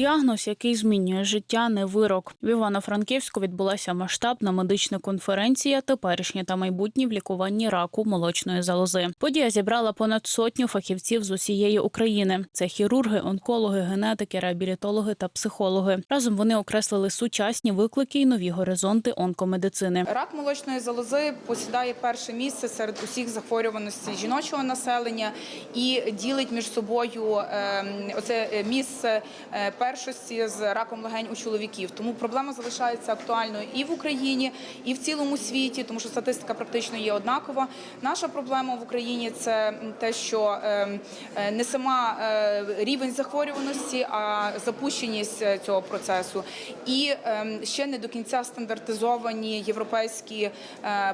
Діагноз, який змінює життя, не вирок. В Івано-Франківську відбулася масштабна медична конференція Теперішнє та майбутнє в лікуванні раку молочної залози. Подія зібрала понад сотню фахівців з усієї України. Це хірурги, онкологи, генетики, реабілітологи та психологи. Разом вони окреслили сучасні виклики і нові горизонти онкомедицини. Рак молочної залози посідає перше місце серед усіх захворюваностей жіночого населення і ділить між собою ем, оце е, місце е, першості з раком легень у чоловіків. Тому проблема залишається актуальною і в Україні, і в цілому світі, тому що статистика практично є однакова. Наша проблема в Україні це те, що ем, е, не сама е, рівень захворюваності, а запущеність е, цього процесу, і ем, ще не до кінця стандартизовані європейські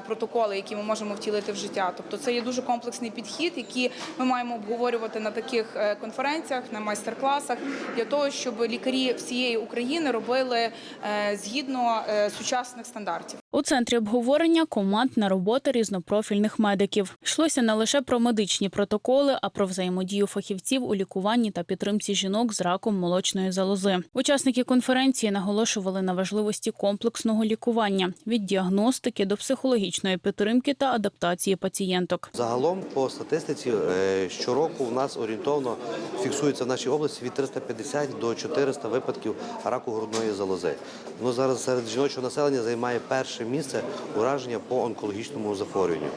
протоколи, які ми можемо втілити в життя. Тобто, це є дуже комплексний підхід, який ми маємо обговорювати на таких конференціях, на майстер-класах, для того, щоб лікарі всієї України робили е, згідно е, сучасних стандартів. У центрі обговорення командна робота різнопрофільних медиків. Йшлося не лише про медичні протоколи, а про взаємодію фахівців у лікуванні та підтримці жінок з раком молочної залози. Учасники конференції наголошували на важливості комплексного лікування від діагностики до психологічної підтримки та адаптації пацієнток. Загалом по статистиці е, щороку у нас орієнтовно фіксується в нашій області від 350 до 400 випадків раку грудної залози. Воно зараз серед жіночого населення займає перше місце ураження по онкологічному захворюванню.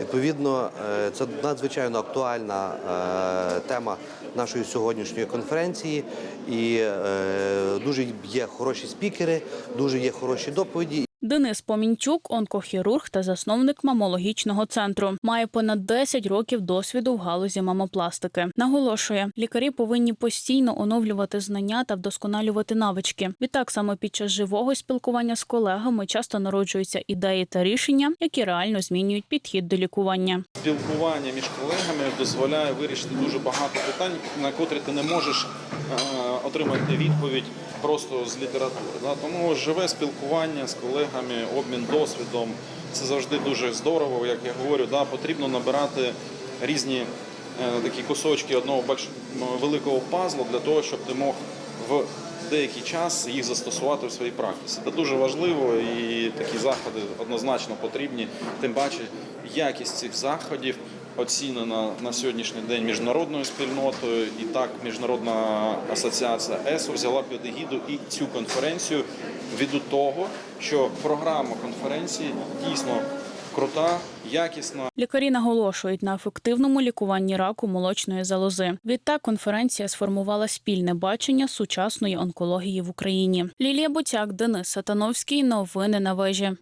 Відповідно, е, це надзвичайно актуальна е, тема нашої сьогоднішньої конференції, і е, дуже є хороші спікери, дуже є хороші доповіді. Денис Помінчук, онкохірург та засновник мамологічного центру, має понад 10 років досвіду в галузі мамопластики. Наголошує, лікарі повинні постійно оновлювати знання та вдосконалювати навички. Відтак саме під час живого спілкування з колегами часто народжуються ідеї та рішення, які реально змінюють підхід до лікування. Спілкування між колегами дозволяє вирішити дуже багато питань, на котрі ти не можеш е, отримати відповідь просто з літератури. Тому живе спілкування з колегами, обмін досвідом це завжди дуже здорово. Як я говорю, да, потрібно набирати різні е, такі кусочки одного великого пазлу для того, щоб ти мог в деякий час їх застосувати в своїй практиці. Це дуже важливо і такі заходи однозначно потрібні. Тим паче якість цих заходів оцінена на сьогоднішній день міжнародною спільнотою. І так міжнародна асоціація ЕСО взяла під егіду і цю конференцію від того, що програма конференції дійсно крута, якісна. Лікарі наголошують на ефективному лікуванні раку молочної залози. Відтак конференція сформувала спільне бачення сучасної онкології в Україні. Лілія Буцяк, Денис Сатановський. Новини на вежі.